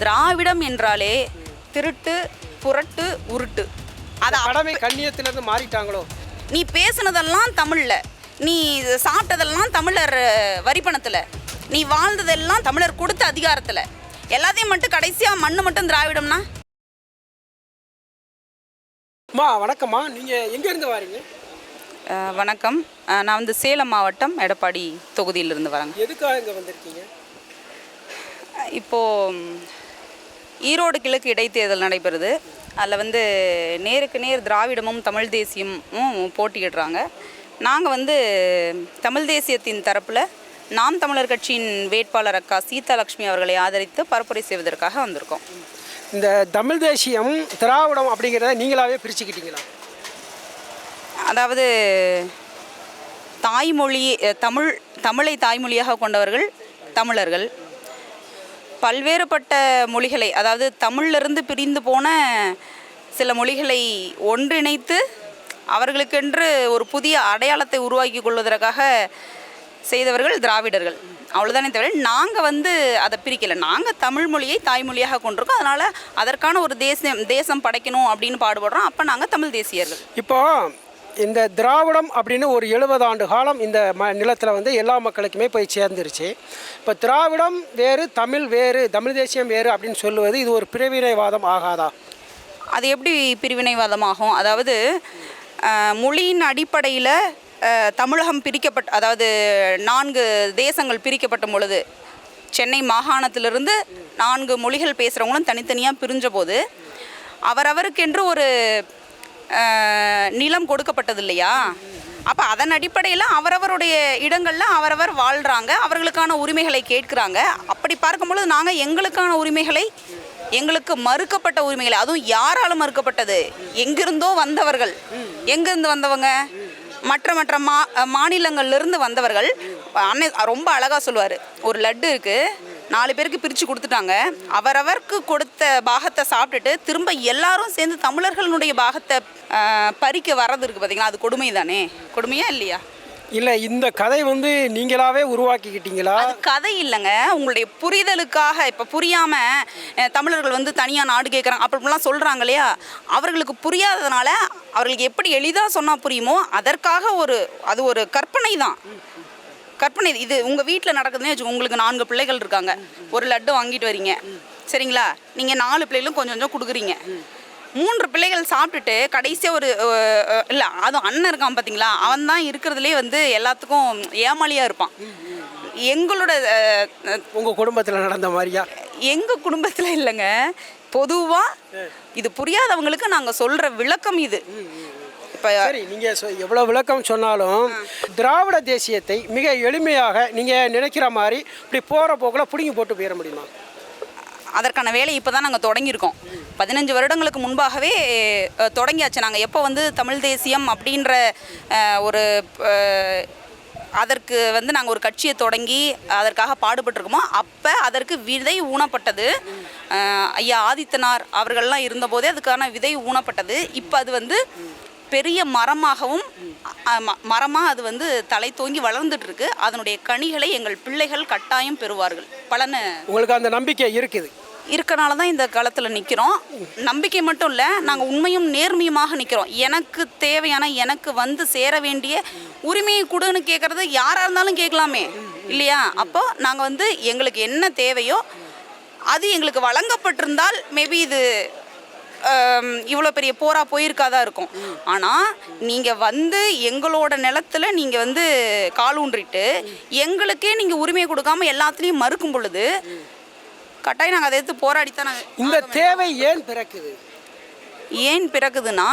திராவிடம் என்றாலே திருட்டு புரட்டு உருட்டு. அது கடமை கண்ணியத்திலிருந்து மாறிட்டாங்களோ? நீ பேசுனதெல்லாம் தமிழில். நீ சாப்பிட்டதெல்லாம் தமிழர் வரிப்பணத்தில். நீ வாழ்ந்ததெல்லாம் தமிழர் கொடுத்த அதிகாரத்தில். எல்லாத்தையும் மட்டும் கடைசியாக மண்ணு மட்டும் திராவிடம்னா? அம்மா வணக்கம்மா. நீங்கள் எங்கேருந்து வாரீங்க? வணக்கம். நான் வந்து சேலம் மாவட்டம் எடப்பாடி தொகுதியிலிருந்து வரேங்க. எதுக்காக இங்கே வந்திருக்கீங்க? இப்போது ஈரோடு கிழக்கு இடைத்தேர்தல் நடைபெறுது. அதில் வந்து நேருக்கு நேர் திராவிடமும் தமிழ் தேசியமும் போட்டியிடுறாங்க. நாங்கள் வந்து தமிழ் தேசியத்தின் தரப்பில் நாம் தமிழர் கட்சியின் வேட்பாளர் அக்கா சீதாலட்சுமி அவர்களை ஆதரித்து பரப்புரை செய்வதற்காக வந்திருக்கோம். இந்த தமிழ் தேசியம் திராவிடம் அப்படிங்கிறத நீங்களாவே பிரிச்சுக்கிட்டீங்களா? அதாவது தாய்மொழி தமிழ் தமிழை தாய்மொழியாக கொண்டவர்கள் தமிழர்கள். பல்வேறுபட்ட மொழிகளை அதாவது தமிழிலிருந்து பிரிந்து போன சில மொழிகளை ஒன்றிணைத்து அவர்களுக்கென்று ஒரு புதிய அடையாளத்தை உருவாக்கி கொள்வதற்காக செய்தவர்கள் திராவிடர்கள். அவ்வளோதானே தவிர நாங்கள் வந்து அதை பிரிக்கலை. நாங்கள் தமிழ் மொழியை தாய்மொழியாக கொண்டிருக்கோம். அதனால் அதற்கான ஒரு தேசம் தேசம் படைக்கணும் அப்படின்னு பாடுபடுறோம். அப்போ நாங்கள் தமிழ் தேசியர்கள். இப்போது இந்த திராவிடம் அப்படின்னு ஒரு எழுபது ஆண்டு காலம் இந்த ம நிலத்தில் வந்து எல்லா மக்களுக்குமே போய் சேர்ந்துருச்சு. இப்போ திராவிடம் வேறு தமிழ் வேறு தமிழ் தேசியம் வேறு அப்படின்னு சொல்லுவது இது ஒரு பிரிவினைவாதம் ஆகாதா? அது எப்படி பிரிவினைவாதமாகும்? அதாவது மொழியின் அடிப்படையில் தமிழகம் பிரிக்கப்பட்ட அதாவது நான்கு தேசங்கள் பிரிக்கப்பட்ட பொழுது சென்னை மாகாணத்திலிருந்து நான்கு மொழிகள் பேசுகிறவங்களும் தனித்தனியாக பிரிஞ்ச போது அவரவருக்கென்று ஒரு நிலம் கொடுக்கப்பட்டது இல்லையா அப்போ அதன் அடிப்படையில் அவரவருடைய இடங்களில் அவரவர் வாழ்கிறாங்க அவர்களுக்கான உரிமைகளை கேட்குறாங்க. அப்படி பார்க்கும்பொழுது நாங்கள் எங்களுக்கான உரிமைகளை எங்களுக்கு மறுக்கப்பட்ட உரிமைகளை அதுவும் யாரால மறுக்கப்பட்டது? எங்கிருந்தோ வந்தவர்கள். எங்கிருந்து வந்தவங்க? மற்ற மற்ற மா மாநிலங்கள்லேருந்து வந்தவர்கள். அன்னை ரொம்ப அழகாக சொல்லுவார். ஒரு லட்டு இருக்குது நாலு பேருக்கு பிரித்து கொடுத்துட்டாங்க. அவரவருக்கு கொடுத்த பாகத்தை சாப்பிட்டுட்டு திரும்ப எல்லாரும் சேர்ந்து தமிழர்களுடைய பாகத்தை பறிக்க வர்றது இருக்குது பார்த்தீங்களா அது கொடுமை தானே கொடுமையா இல்லையா? இல்லை இந்த கதை வந்து நீங்களாவே உருவாக்கிக்கிட்டீங்களா? அது கதை இல்லைங்க. உங்களுடைய புரிதலுக்காக இப்போ புரியாமல் தமிழர்கள் வந்து தனியாக நாடு கேட்குறாங்க அப்படிலாம் சொல்கிறாங்க இல்லையா? அவர்களுக்கு புரியாததுனால அவர்களுக்கு எப்படி எளிதாக சொன்னால் புரியுமோ அதற்காக ஒரு அது ஒரு கற்பனை தான் கற்பனை இது உங்கள் வீட்டில் நடக்குதுன்னே வச்சுக்கோங்க உங்களுக்கு நான்கு பிள்ளைகள் இருக்காங்க. ஒரு லட்டு வாங்கிட்டு வரீங்க. சரிங்களா? நீங்கள் நாலு பிள்ளைகளும் கொஞ்சம் கொஞ்சம் கொடுக்குறீங்க. மூன்று பிள்ளைகள் சாப்பிட்டுட்டு கடைசியாக ஒரு இல்லை அதுவும் அண்ணன் இருக்கான் பார்த்தீங்களா அவன் தான் இருக்கிறதுலே வந்து எல்லாத்துக்கும் ஏமாளியாக இருப்பான். எங்களோட உங்கள் குடும்பத்தில் நடந்த மாதிரியா? எங்க குடும்பத்துல இல்லைங்க. பொதுவா இது புரியாதவங்களுக்கு நாங்க சொல்ற விளக்கம் இது. இப்ப சரி நீங்கள் எவ்வளோ விளக்கம் சொன்னாலும் திராவிட தேசியத்தை மிக எளிமையாக நீங்கள் நினைக்கிற மாதிரி இப்படி போகிற போக்கில் பிடுங்கி போட்டு போயிட முடியுமா? அதற்கான வேலையை இப்போ தான் நாங்கள் தொடங்கியிருக்கோம். பதினஞ்சு வருடங்களுக்கு முன்பாகவே தொடங்கியாச்சு. நாங்கள் எப்போ வந்து தமிழ் தேசியம் அப்படின்ற ஒரு அதற்கு வந்து நாங்கள் ஒரு கட்சியை தொடங்கி அதற்காக பாடுபட்டிருக்கோமோ அப்போ அதற்கு விதை ஊனப்பட்டது. ஐயா ஆதித்தனார் அவர்கள்லாம் இருந்தபோதே அதுக்கான விதை ஊனப்பட்டது. இப்போ அது வந்து பெரிய மரமாகவும் மரமாக அது வந்து தலை தோங்கி வளர்ந்துட்டு இருக்கு அதனுடைய கனிகளை எங்கள் பிள்ளைகள் கட்டாயம் பெறுவார்கள். பலனை உங்களுக்கு அந்த நம்பிக்கை இருக்குது. இருக்கனால தான் இந்த காலத்தில் நிற்கிறோம் நம்பிக்கை மட்டும் இல்லை நாங்கள் உண்மையும் நேர்மையுமாக நிற்கிறோம் எனக்கு தேவையான எனக்கு வந்து சேர வேண்டிய உரிமையை கொடுன்னு கேட்குறது யாராக இருந்தாலும் கேட்கலாமே இல்லையா? அப்போ நாங்கள் வந்து எங்களுக்கு என்ன தேவையோ அது எங்களுக்கு வழங்கப்பட்டிருந்தால் மேபி இது இவ்வளோ பெரிய போரா போயிருக்காதா இருக்கும். ஆனால் நீங்கள் வந்து எங்களோட நிலத்துல நீங்கள் வந்து கால் ஊன்றிட்டு எங்களுக்கே நீங்கள் உரிமை கொடுக்காம எல்லாத்துலேயும் மறுக்கும் பொழுது கட்டாயம் நாங்கள் அதை எடுத்து போராடித்தான் நாங்கள் இந்த தேவை ஏன் பிறக்குது? ஏன் பிறகுதுன்னா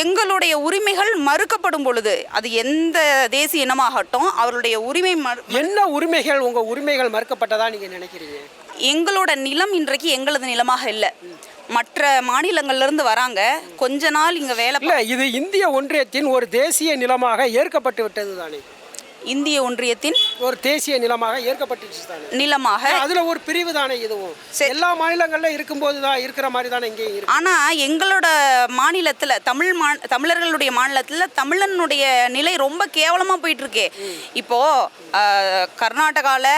எங்களுடைய உரிமைகள் மறுக்கப்படும் பொழுது அது எந்த தேசிய இனமாகட்டும் அவருடைய உரிமை மறு என்ன உரிமைகள் உங்கள் உரிமைகள் மறுக்கப்பட்டதா நீங்கள் நினைக்கிறீங்க? எங்களோட நிலம் இன்றைக்கு எங்களது நிலமாக இல்லை. மற்ற மாநிலங்கள்ல இருந்து வராங்க. கொஞ்ச நாள் இங்கே வேலை இல்லை இது இந்திய ஒன்றியத்தின் ஒரு தேசிய நிலமாக ஏற்கப்பட்டு விட்டது தானே? இந்திய ஒன்றியத்தின் ஒரு தேசிய நிலமாக ஏற்கப்பட்டுச்சு தானே? நிலமாக அதுல ஒரு பிரிவு தானே இதுவும். எல்லா மாநிலங்கள்ல இருக்கும்போது தான் இருக்கிற மாதிரி தானே இருக்கு. ஆனால் எங்களோட மாநிலத்தில் தமிழ் மா தமிழர்களுடைய மாநிலத்தில் தமிழனுடைய நிலை ரொம்ப கேவலமாக போயிட்டு இருக்கே. இப்போது கர்நாடகாவில்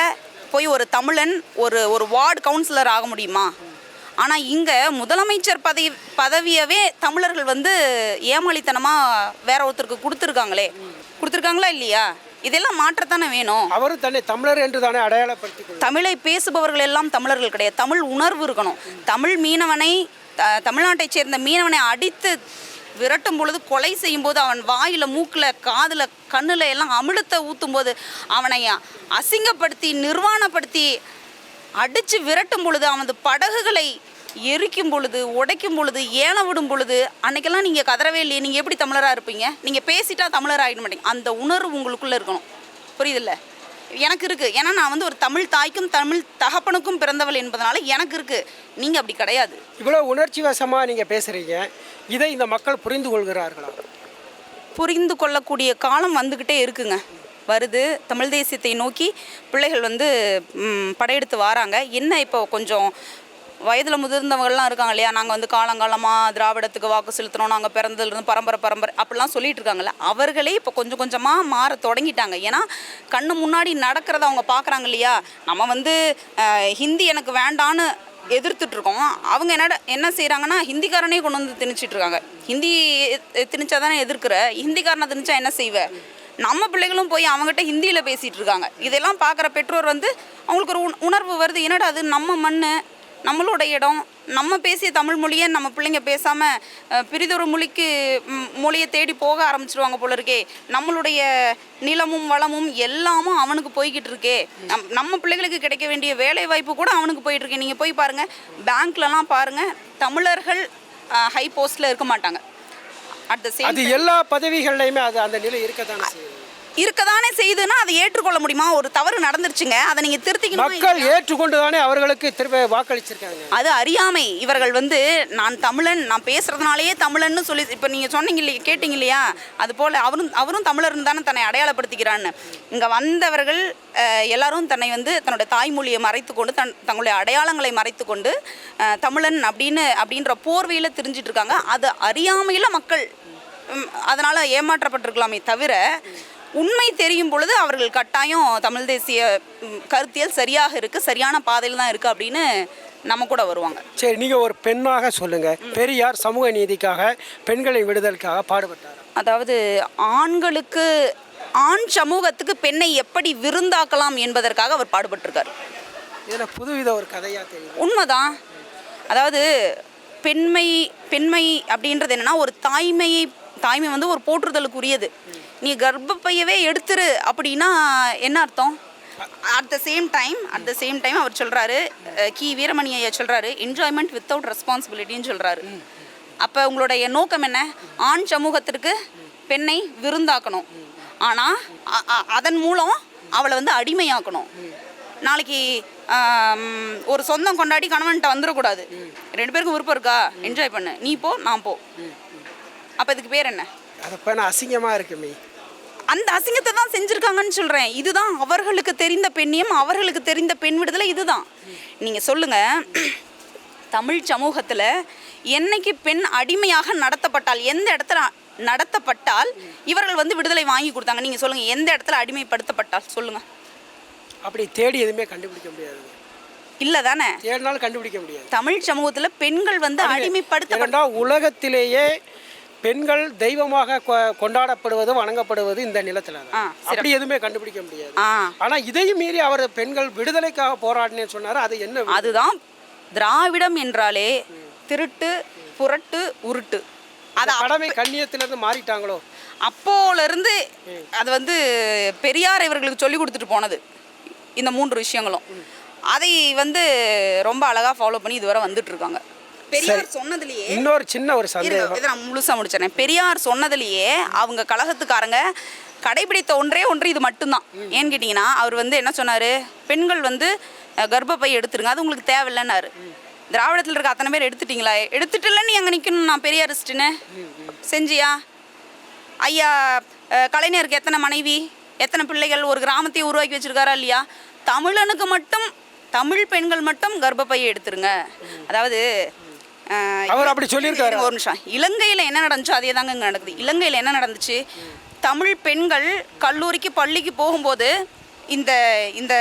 போய் ஒரு தமிழன் ஒரு ஒரு வார்டு கவுன்சிலர் ஆக முடியுமா? ஆனால் இங்கே முதலமைச்சர் பதவி பதவியவே தமிழர்கள் வந்து ஏமாளித்தனமாக வேற ஒருத்தருக்கு கொடுத்துருக்காங்களே. கொடுத்துருக்காங்களா இல்லையா? இதெல்லாம் மாற்றத்தானே வேணும். அவரும் தன்னை தமிழர் என்று தானே அடையாளப்படுத்திக் கொள்வார் தமிழை பேசுபவர்கள் எல்லாம் தமிழர்கள் கிடையாது. தமிழ் உணர்வு இருக்கணும். தமிழ் மீனவனை த தமிழ்நாட்டைச் சேர்ந்த மீனவனை அடித்து விரட்டும் பொழுது கொலை செய்யும்போது அவன் வாயில் மூக்கில் காதில் கண்ணில் எல்லாம் அமிழ்த்த ஊற்றும் போது அவனை அசிங்கப்படுத்தி நிர்வாணப்படுத்தி அடித்து விரட்டும் பொழுது அவனது படகுகளை எரிக்கும் பொழுது உடைக்கும் பொழுது ஏன விடும் பொழுது அன்னைக்கெல்லாம் நீங்கள் கதறவே இல்லையே. நீங்கள் எப்படி தமிழராக இருப்பீங்க? நீங்கள் பேசிட்டா தமிழர் ஆகிட மாட்டீங்க. அந்த உணர்வு உங்களுக்குள்ளே இருக்கணும். புரியுதில்ல? எனக்கு இருக்குது ஏன்னா நான் வந்து ஒரு தமிழ் தாய்க்கும் தமிழ் தகப்பனுக்கும் பிறந்தவள் என்பதனால எனக்கு இருக்குது நீங்கள் அப்படி கிடையாது. இவ்வளோ உணர்ச்சி வசமாக நீங்கள் பேசுகிறீங்க இதை இந்த மக்கள் புரிந்து கொள்கிறார்களா? புரிந்து கொள்ளக்கூடிய காலம் வந்துக்கிட்டே இருக்குங்க. வருது. தமிழ் தேசியத்தை நோக்கி பிள்ளைகள் வந்து படையெடுத்து வராங்க. என்ன இப்போ கொஞ்சம் வயதில் முதிர்ந்தவங்கள்லாம் இருக்காங்க இல்லையா? நாங்கள் வந்து காலங்காலமாக திராவிடத்துக்கு வாக்கு செலுத்துகிறோம் நாங்கள் பிறந்ததுலேருந்து பரம்பரை பரம்பரை அப்படிலாம் சொல்லிட்டு இருக்காங்கல்ல. அவர்களே இப்போ கொஞ்சம் கொஞ்சமாக மாற தொடங்கிட்டாங்க. ஏன்னா கண்ணு முன்னாடி நடக்கிறத அவங்க பார்க்குறாங்க இல்லையா? நம்ம வந்து ஹிந்தி எனக்கு வேண்டான்னு எதிர்த்துட்ருக்கோம் அவங்க என்ன என்ன செய்கிறாங்கன்னா ஹிந்திக்காரனே கொண்டு வந்து திணிச்சிட்ருக்காங்க ஹிந்தி திணிச்சா தானே எதிர்க்கிற? ஹிந்திக்காரனை திணிச்சா என்ன செய்வ? நம்ம பிள்ளைகளும் போய் அவங்ககிட்ட ஹிந்தியில் பேசிகிட்டு இருக்காங்க. இதெல்லாம் பார்க்குற பெற்றோர் வந்து அவங்களுக்கு ஒரு உணர்வு வருது. என்னடா அது நம்ம மண் நம்மளோட இடம் நம்ம பேசிய தமிழ் மொழியை நம்ம பிள்ளைங்க பேசாமல் பிரிதொரு மொழிக்கு மொழியை தேடி போக ஆரம்பிச்சிருவாங்க போல இருக்கே. நம்மளுடைய நிலமும் வளமும் எல்லாமும் அவனுக்கு போய்கிட்டு இருக்கே. நம் நம்ம பிள்ளைகளுக்கு கிடைக்க வேண்டிய வேலை வாய்ப்பு கூட அவனுக்கு போயிட்டு இருக்கே. நீங்கள் போய் பாருங்கள் பேங்க்லலாம் பாருங்கள் தமிழர்கள் ஹை போஸ்ட்டில் இருக்க மாட்டாங்க. அட் த சேம் அது எல்லா பதவிகள்லையுமே அது அந்த நிலை இருக்கத்தானே செய்யுது. இருக்கதானே செய்யுதுன்னா அதை ஏற்றுக்கொள்ள முடியுமா? ஒரு தவறு நடந்துருச்சுங்க. அதை நீங்கள் திருத்திக்கணுமா மக்கள் ஏற்றுக்கொண்டு தானே அவர்களுக்கு திரும்ப வாக்களிச்சிருக்காங்க. அது அறியாமை. இவர்கள் வந்து நான் தமிழன் நான் பேசுறதுனாலேயே தமிழன்னு சொல்லி இப்போ நீங்கள் சொன்னீங்க இல்லையா கேட்டீங்க இல்லையா? அது போல் அவரும் அவரும் தமிழர்னு தானே தன்னை அடையாளப்படுத்திக்கிறான்னு. இங்கே வந்தவர்கள் எல்லாரும் தன்னை வந்து தன்னோட தாய்மொழியை மறைத்து கொண்டு தன் தங்களுடைய அடையாளங்களை மறைத்து கொண்டு தமிழன் அப்படின்னு அப்படின்ற போர்வையில் தெரிஞ்சிட்டு இருக்காங்க. அது அறியாமையில் மக்கள் அதனால ஏமாற்றப்பட்டிருக்கலாமே தவிர உண்மை தெரியும் பொழுது அவர்கள் கட்டாயம் தமிழ் தேசிய கருத்தியல் சரியாக இருக்குது சரியான பாதையில் தான் இருக்குது அப்படின்னு நம்ம கூட வருவாங்க. சரி நீங்கள் ஒரு பெண்ணாக சொல்லுங்க. பெரியார் சமூக நீதிக்காக பெண்களின் விடுதலுக்காக பாடுபட்டார்? அதாவது ஆண்களுக்கு ஆண் சமூகத்துக்கு பெண்ணை எப்படி விருந்தாக்கலாம் என்பதற்காக அவர் பாடுபட்டிருக்கார். இதில் புதுவித ஒரு கதையாக தெரியுது. உண்மைதான். அதாவது பெண்மை பெண்மை அப்படின்றது என்னன்னா ஒரு தாய்மையை தாய்மை வந்து ஒரு போற்றுதலுக்குரியது. நீ கர்ப்பப்பையவே எடுத்துரு அப்படின்னா என்ன அர்த்தம்? At the same time at the same time அவர் சொல்கிறாரு கி. வீரமணி ஐயா சொல்கிறாரு என்ஜாய்மெண்ட் வித்தவுட் ரெஸ்பான்சிபிலிட்டின்னு சொல்கிறாரு அப்போ உங்களுடைய நோக்கம் என்ன? ஆண் சமூகத்திற்கு பெண்ணை விருந்தாக்கணும். ஆனால் அதன் மூலம் அவளை வந்து அடிமையாக்கணும். நாளைக்கு ஒரு சொந்தம் கொண்டாடி கணவன்கிட்ட வந்துடக்கூடாது ரெண்டு பேருக்கும் விருப்பம் இருக்கா? என்ஜாய் பண்ணு. நீ போ நான் போ. அப்போ இதுக்கு பேர் என்ன? அதை அசிங்கமாக இருக்குமே அந்த அசிங்கத்தை தான் செஞ்சுருக்காங்கன்னு சொல்கிறேன் இதுதான் அவர்களுக்கு தெரிந்த பெண்ணியம் அவர்களுக்கு தெரிந்த பெண் விடுதலை இதுதான். நீங்கள் சொல்லுங்கள் தமிழ் சமூகத்தில் என்னைக்கு பெண் அடிமையாக நடத்தப்பட்டால் எந்த இடத்துல நடத்தப்பட்டால் இவர்கள் வந்து விடுதலை வாங்கி கொடுத்தாங்க. நீங்கள் சொல்லுங்கள் எந்த இடத்துல அடிமைப்படுத்தப்பட்டால் சொல்லுங்கள் அப்படி தேடி எதுவுமே கண்டுபிடிக்க முடியாதுங்க இல்லை தானே? தேடினாலும் கண்டுபிடிக்க முடியாது. தமிழ் சமூகத்தில் பெண்கள் வந்து ஏனென்றால் உலகத்திலேயே பெண்கள் தெய்வமாக கொண்டாடப்படுவது வணங்கப்படுவது இந்த நிலத்துல தான். அப்படி எதுவுமே கண்டுபிடிக்க முடியாது. ஆ. ஆனா இதையும் மீறி அவர் பெண்கள் விடுதலைக்காக போராடினேன்னு சொன்னாரு அது என்ன? அதுதான் திராவிடம் என்றாலே திருட்டு புரட்டு உருட்டு. அது கடமை கண்ணியத்திலிருந்து மாறிட்டாங்களோ? அப்போலேருந்து அது வந்து பெரியார் இவர்களுக்கு சொல்லி கொடுத்துட்டு போனது இந்த மூன்று விஷயங்களும். அதை வந்து ரொம்ப அழகாக ஃபாலோ பண்ணி இதுவரை வந்துட்டு இருக்காங்க. பெரியார் சொன்னதுலேயே இன்னொரு சின்ன ஒரு சந்தேகம். இதை நான் முழுசாக முடிச்சிடறேன். பெரியார் சொன்னதுலேயே அவங்க கழகத்துக்காரங்க கடைபிடித்த ஒன்றே ஒன்று இது மட்டும்தான். ஏன்னு கேட்டிங்கன்னா அவர் வந்து என்ன சொன்னார்? பெண்கள் வந்து கர்ப்பப்பை எடுத்துருங்க அது உங்களுக்கு தேவையில்லைன்னாரு. திராவிடத்தில் இருக்க அத்தனை பேர் எடுத்துட்டீங்களா? எடுத்துட்டுல நீ அங்கே நிற்கணும் நான் பெரியாரிஸ்ட்டுன்னு. செஞ்சியா? ஐயா கலைஞருக்கு எத்தனை மனைவி? எத்தனை பிள்ளைகள்? ஒரு கிராமத்தையே உருவாக்கி வச்சிருக்காரா இல்லையா? தமிழனுக்கு மட்டும் தமிழ் பெண்கள் மட்டும் கர்ப்பப்பையை எடுத்துருங்க. அதாவது அவர் அப்படி சொல்லியிருக்காரு. ஒரு நிமிஷம். இலங்கையில் என்ன நடந்துச்சோ அதே தாங்க இங்கே நடக்குது. இலங்கையில் என்ன நடந்துச்சு? தமிழ் பெண்கள் கல்லூரிக்கு பள்ளிக்கு போகும்போது இந்த இந்த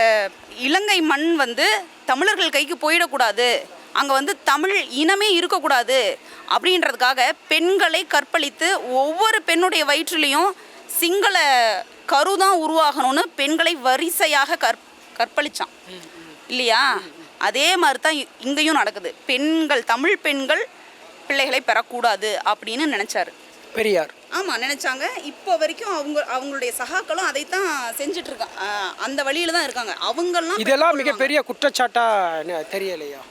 இலங்கை மண் வந்து தமிழர்கள் கைக்கு போயிடக்கூடாது. அங்கே வந்து தமிழ் இனமே இருக்கக்கூடாது அப்படின்றதுக்காக பெண்களை கற்பழித்து ஒவ்வொரு பெண்ணுடைய வயிற்றுலேயும் சிங்கள கரு தான் உருவாகணும்னு பெண்களை வரிசையாக கற் கற்பழிச்சான். இல்லையா? அதே மாதிரி தான் இங்கேயும் நடக்குது. பெண்கள் தமிழ் பெண்கள் பிள்ளைகளை பெறக்கூடாது அப்படின்னு நினச்சாரு. பெரியார். ஆமாம் நினச்சாங்க. இப்போ வரைக்கும் அவங்க அவங்களுடைய சகாக்களும் அதைத்தான் செஞ்சுட்டு இருக்காங்க ஆஹ் அந்த வழியில தான் இருக்காங்க. அவங்கெல்லாம் இதெல்லாம் மிகப்பெரிய குற்றச்சாட்டா ந- தெரியலையா?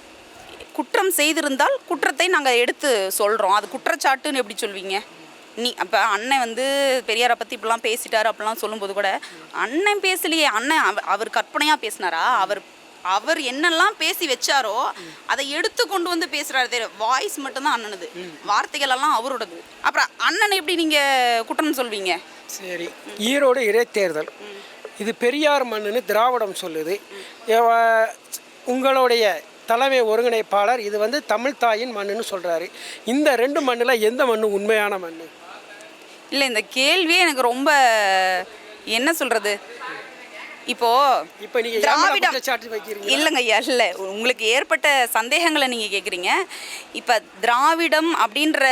குற்றம் செய்திருந்தால் குற்றத்தை நாங்கள் எடுத்து சொல்கிறோம் அது குற்றச்சாட்டுன்னு எப்படி சொல்வீங்க? நீ அப்போ அண்ணன் வந்து பெரியாரை பற்றி இப்படிலாம் பேசிட்டாரு அப்படிலாம் சொல்லும்போது கூட அண்ணன் பேசலையே. அண்ணன் அவ- அவர் கற்பனையாக பேசினாரா? அவர் அவர் என்னெல்லாம் பேசி வச்சாரோ அதை எடுத்து கொண்டு வந்து பேசுகிறாரு தெரியும் வாய்ஸ் மட்டும்தான் அண்ணனுது. வார்த்தைகள் எல்லாம் அவரோடது. அப்புறம் அண்ணனை எப்படி நீங்கள் குற்றம் சொல்வீங்க? சரி. ஈரோடு இடைத்தேர்தல். இது பெரியார் மண்ணுன்னு திராவிடம் சொல்லுது. உங்களுடைய தலைமை ஒருங்கிணைப்பாளர் இது வந்து தமிழ் தாயின் மண்ணுன்னு சொல்கிறாரு இந்த ரெண்டு மண்ணில் எந்த மண்ணு உண்மையான மண்ணு? இல்லை இந்த கேள்வியே எனக்கு ரொம்ப என்ன சொல்கிறது இப்போ இப்போ நீங்கள் திராவிடம் இல்லைங்க இல்லை. உங்களுக்கு ஏற்பட்ட சந்தேகங்களை நீங்கள் கேட்குறீங்க இப்போ திராவிடம் அப்படின்ற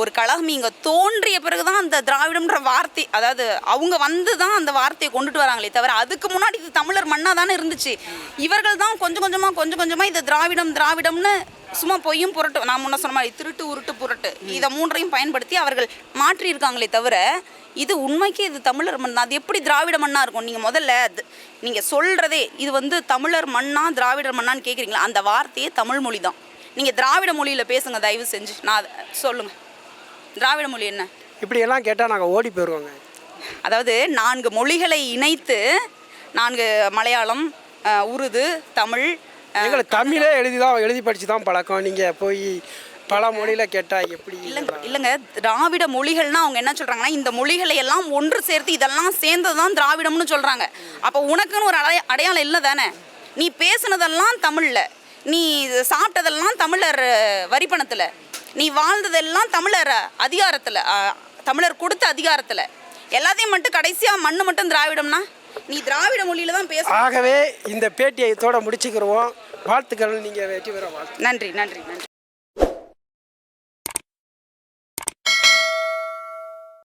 ஒரு கழகம் இங்கே தோன்றிய பிறகு தான் அந்த திராவிடம்ன்ற வார்த்தை அதாவது அவங்க வந்து தான் அந்த வார்த்தையை கொண்டுட்டு வராங்களே தவிர அதுக்கு முன்னாடி இது தமிழர் மண்ணாக தானே இருந்துச்சு. இவர்கள் தான் கொஞ்சம் கொஞ்சமாக கொஞ்சம் கொஞ்சமாக இது திராவிடம் திராவிடம்னு சும்மா பொய்யும் புரட்டு நான் முன்ன சொன்ன மாதிரி திருட்டு உருட்டு புரட்டு. இதை மூன்றையும் பயன்படுத்தி அவர்கள் மாற்றியிருக்காங்களே தவிர இது உண்மைக்கு இது தமிழர் மண். அது எப்படி திராவிட மண்ணா இருக்கும்? நீங்கள் முதல்ல அது- நீங்க சொல்றதே இது வந்து தமிழர் மண்ணா திராவிடர் மண்ணான்னு கேட்குறீங்களா அந்த வார்த்தையே தமிழ் மொழி தான். நீங்கள் திராவிட மொழியில பேசுங்க தயவு செஞ்சு. நான் அதை சொல்லுங்க. திராவிட மொழி என்ன? இப்படியெல்லாம் கேட்டால் நாங்கள் ஓடி போயிடுவோங்க அதாவது நான்கு மொழிகளை இணைத்து நான்கு மலையாளம் உருது தமிழ் எங்களுக்கு தமிழே எழுதி தான் எழுதி படித்து தான் பழக்கம். நீங்கள் போய் பல மொழியில் கேட்டால் எப்படி? இல்லைங்க இல்லைங்க. திராவிட மொழிகள்னா அவங்க என்ன சொல்றாங்கன்னா இந்த மொழிகளை எல்லாம் ஒன்று சேர்த்து இதெல்லாம் சேர்ந்தது தான் திராவிடம்னு சொல்றாங்க. அப்போ உனக்குன்னு ஒரு அடைய அடையாளம் இல்லை தானே? நீ பேசுனதெல்லாம் தமிழில். நீ சாப்பிட்டதெல்லாம் தமிழர் வரிப்பணத்தில். நீ வாழ்ந்ததெல்லாம் தமிழர் அதிகாரத்தில். தமிழர் கொடுத்த அதிகாரத்தில். எல்லாத்தையும் மட்டும் கடைசியாக மண்ணு மட்டும் திராவிடம்னா? நீ திராவிட மொழியில தான் பேச ஆகவே இந்த பேட்டியை இதோட வாழ்த்துக்கள். நீங்கள் வெற்றி பெற வாழ்த்து. நன்றி நன்றி நன்றி.